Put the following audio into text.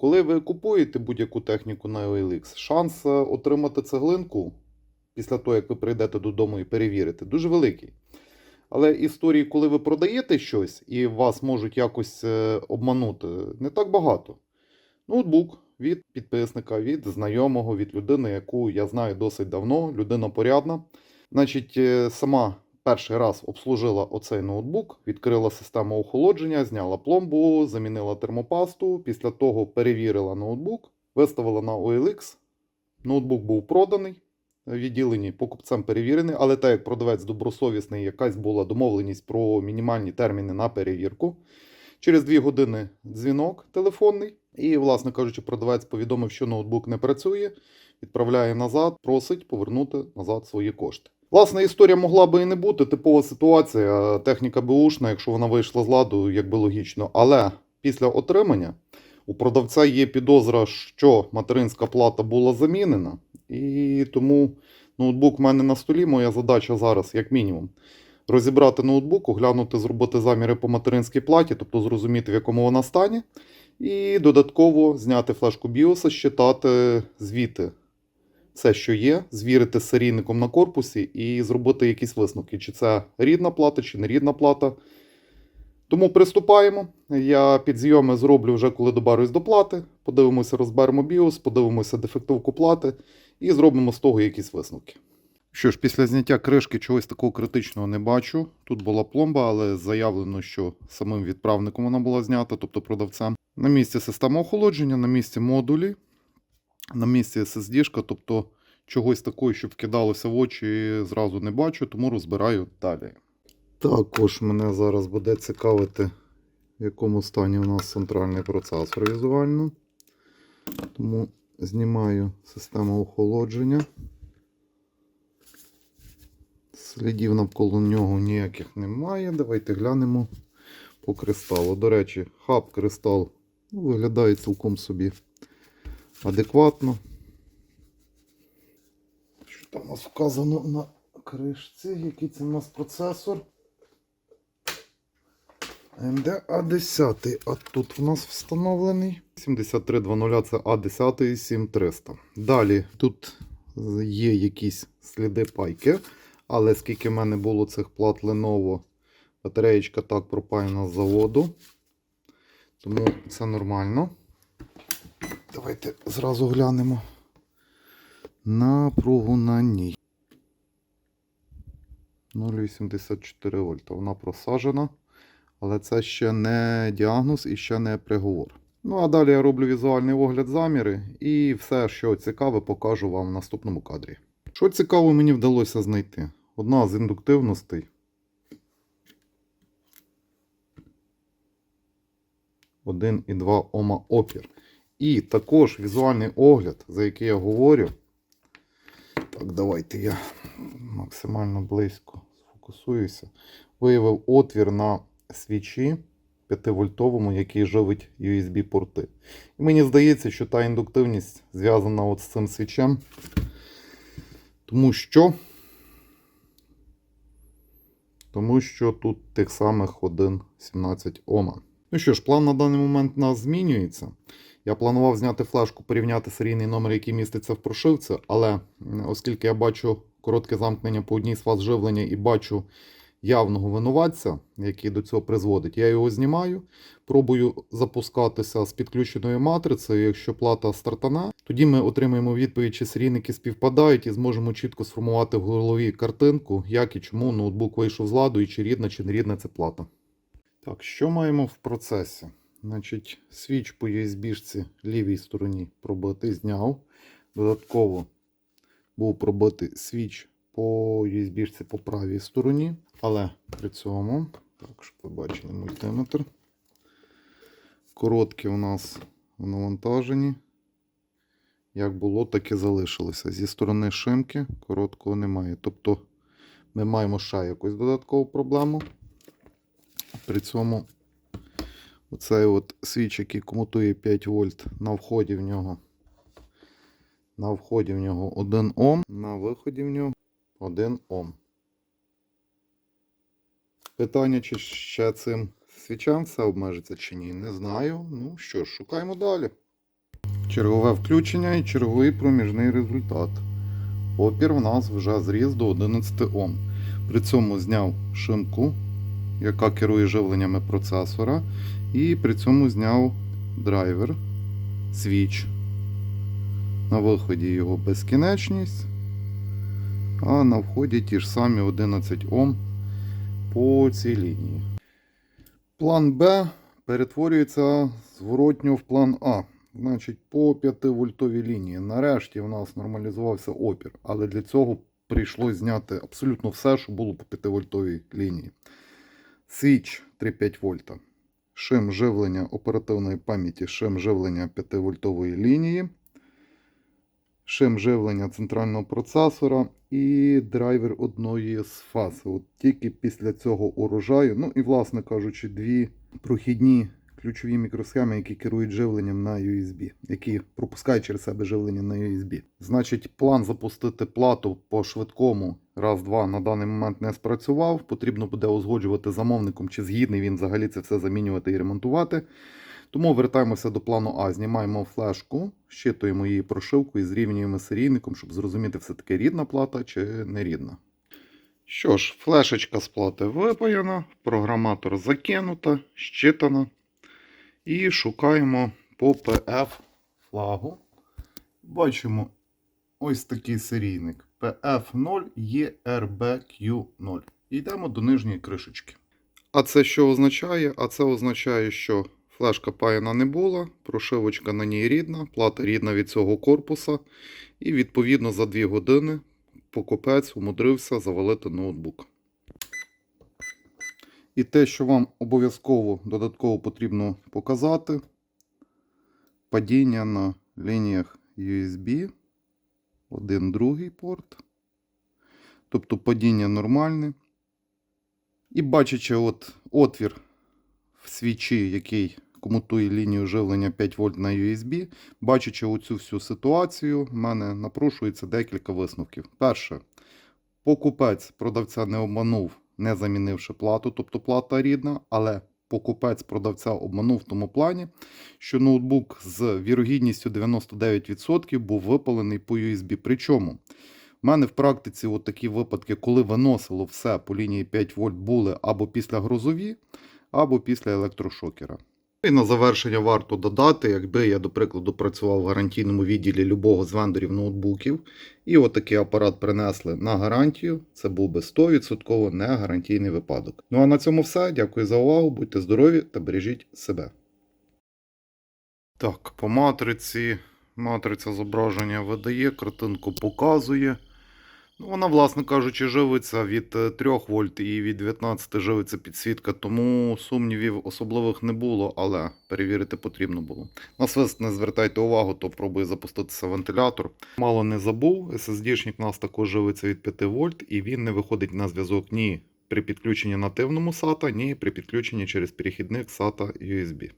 Коли ви купуєте будь-яку техніку на OLX, шанс е, отримати цеглинку після того, як ви прийдете додому і перевірите, дуже великий. Але історії, коли ви продаєте щось і вас можуть якось е, обманути, не так багато. Ноутбук від підписника, від знайомого, від людини, яку я знаю досить давно, людина порядна. Значить, е, сама перший раз обслужила оцей ноутбук, відкрила систему охолодження, зняла пломбу, замінила термопасту. Після того перевірила ноутбук, виставила на OLX. Ноутбук був проданий, в відділенні покупцем перевірений, але так як продавець добросовісний, якась була домовленість про мінімальні терміни на перевірку. Через дві години дзвінок телефонний, і, власне кажучи, продавець повідомив, що ноутбук не працює, відправляє назад, просить повернути назад свої кошти. Власне, історія могла би і не бути, типова ситуація, техніка беушна, якщо вона вийшла з ладу, якби логічно. Але після отримання у продавця є підозра, що материнська плата була замінена, і тому ноутбук в мене на столі. Моя задача зараз, як мінімум, розібрати ноутбук, оглянути, зробити заміри по материнській платі, тобто зрозуміти, в якому вона стані, і додатково зняти флешку BIOS, щитати звіти все, що є, звірити з серійником на корпусі і зробити якісь висновки, чи це рідна плата, чи не рідна плата. Тому приступаємо. Я підзйоми зроблю вже коли доберусь до плати. Подивимося, розберемо BIOS, подивимося дефектовку плати і зробимо з того якісь висновки. Що ж, після зняття кришки чогось такого критичного не бачу. Тут була пломба, але заявлено, що самим відправником вона була знята, тобто продавцем. На місці система охолодження, на місці модулі, на місці SSD, тобто чогось такого, щоб вкидалося в очі, зразу не бачу, тому розбираю далі. Також мене зараз буде цікавити, в якому стані у нас центральний процесор візуально. Тому знімаю систему охолодження. Слідів навколо нього ніяких немає. Давайте глянемо по кристалу. До речі, хаб кристал ну, виглядає цілком собі адекватно. Що там у нас вказано на кришці? Який це у нас процесор? AMD A10, а тут в нас встановлений 7320 це A10 7300. Далі тут є якісь сліди пайки, але скільки в мене було цих плат Lenovo, батареєчка так пропаяна з заводу. Тому це нормально. Давайте зразу глянемо напругу на ній. 0,84 вольта. Вона просажена. Але це ще не діагноз і ще не приговор. Ну, а далі я роблю візуальний огляд заміри і все, що цікаве, покажу вам в наступному кадрі. Що цікаво мені вдалося знайти? Одна з індуктивностей. Один і 2 Ома опір. І також візуальний огляд, за який я говорю. Так, давайте я максимально близько сфокусуюся. Виявив отвір на свічі 5-вольтовому, який живить USB-порти. І мені здається, що та індуктивність зв'язана от з цим свічем. Тому що. Тому що тут тих самих 1,17 Ома. Ну що ж, план на даний момент у нас змінюється. Я планував зняти флешку, порівняти серійний номер, який міститься в прошивці, але оскільки я бачу коротке замкнення по одній з фаз живлення і бачу явного винуватця, який до цього призводить, я його знімаю, пробую запускатися з підключеною матрицею. Якщо плата стартана, тоді ми отримаємо відповідь, чи серійники співпадають, і зможемо чітко сформувати в голові картинку, як і чому ноутбук вийшов з ладу, і чи рідна, чи не рідна ця плата. Так, що маємо в процесі? Значить, свіч по USB-шці лівій стороні пробитий, зняв. Додатково був пробитий свіч по USB-шці по правій стороні. Але при цьому, так, щоб ви бачили мультиметр. Короткі у нас в навантаженні. Як було, так і залишилося. Зі сторони шимки короткого немає. Тобто ми маємо ще якусь додаткову проблему. При цьому оцей от свіч, який комутує 5 вольт, на вході в нього. На вході в нього 1 Ом, на виході в нього 1 Ом. Питання, чи ще цим свічам все обмежиться чи ні, не знаю. Ну що ж, шукаємо далі. Чергове включення і черговий проміжний результат. Опір в нас вже зріс до 11 Ом. При цьому зняв шимку, яка керує живленнями процесора, і при цьому зняв драйвер, свіч. На виході його безкінечність, а на вході ті ж самі 11 Ом по цій лінії. План Б перетворюється зворотньо в план А. Значить, по 5 вольтовій лінії. Нарешті в нас нормалізувався опір, але для цього прийшлось зняти абсолютно все, що було по 5 вольтовій лінії. Свіч 3,5 вольта. Шим живлення оперативної пам'яті, шим живлення 5 вольтової лінії, шим живлення центрального процесора і драйвер одної з фаз. От тільки після цього урожаю, ну і, власне кажучи, дві прохідні ключові мікросхеми, які керують живленням на USB, які пропускають через себе живлення на USB. Значить, план запустити плату по швидкому раз-два на даний момент не спрацював. Потрібно буде узгоджувати замовником, чи згідний він взагалі це все замінювати і ремонтувати. Тому вертаємося до плану А. Знімаємо флешку, щитуємо її прошивку і зрівнюємо серійником, щоб зрозуміти, все-таки рідна плата чи не рідна. Що ж, флешечка з плати випаяна, програматор закинута, щитана. І шукаємо по PF флагу. Бачимо ось такий серійник PF0 ERBQ0. І йдемо до нижньої кришечки. А це що означає? А це означає, що флешка паяна не була, прошивочка на ній рідна, плата рідна від цього корпуса. І відповідно за 2 години покупець умудрився завалити ноутбук. І те, що вам обов'язково додатково потрібно показати, падіння на лініях USB, один другий порт. Тобто падіння нормальне. І бачачи от отвір в свічі, який комутує лінію живлення 5 вольт на USB, бачачи оцю всю ситуацію, в мене напрошується декілька висновків. Перше, покупець продавця не обманув, не замінивши плату, тобто плата рідна, але покупець продавця обманув в тому плані, що ноутбук з вірогідністю 99% був випалений по USB. Причому в мене в практиці от такі випадки, коли виносило все по лінії 5 вольт, були або після грозові, або після електрошокера. І на завершення варто додати, якби я, до прикладу, працював в гарантійному відділі любого з вендорів ноутбуків, і отакий апарат принесли на гарантію, це був би 100% не гарантійний випадок. Ну а на цьому все. Дякую за увагу, будьте здорові та бережіть себе. Так, по матриці. Матриця зображення видає, картинку показує. Ну, вона, власне кажучи, живиться від е, 3 вольт і від 19 живиться підсвітка, тому сумнівів особливих не було, але перевірити потрібно було. На свист не звертайте увагу, то пробує запуститися вентилятор. Мало не забув, SSD-шник у нас також живиться від 5 вольт, і він не виходить на зв'язок ні при підключенні нативному SATA, ні при підключенні через перехідник SATA USB.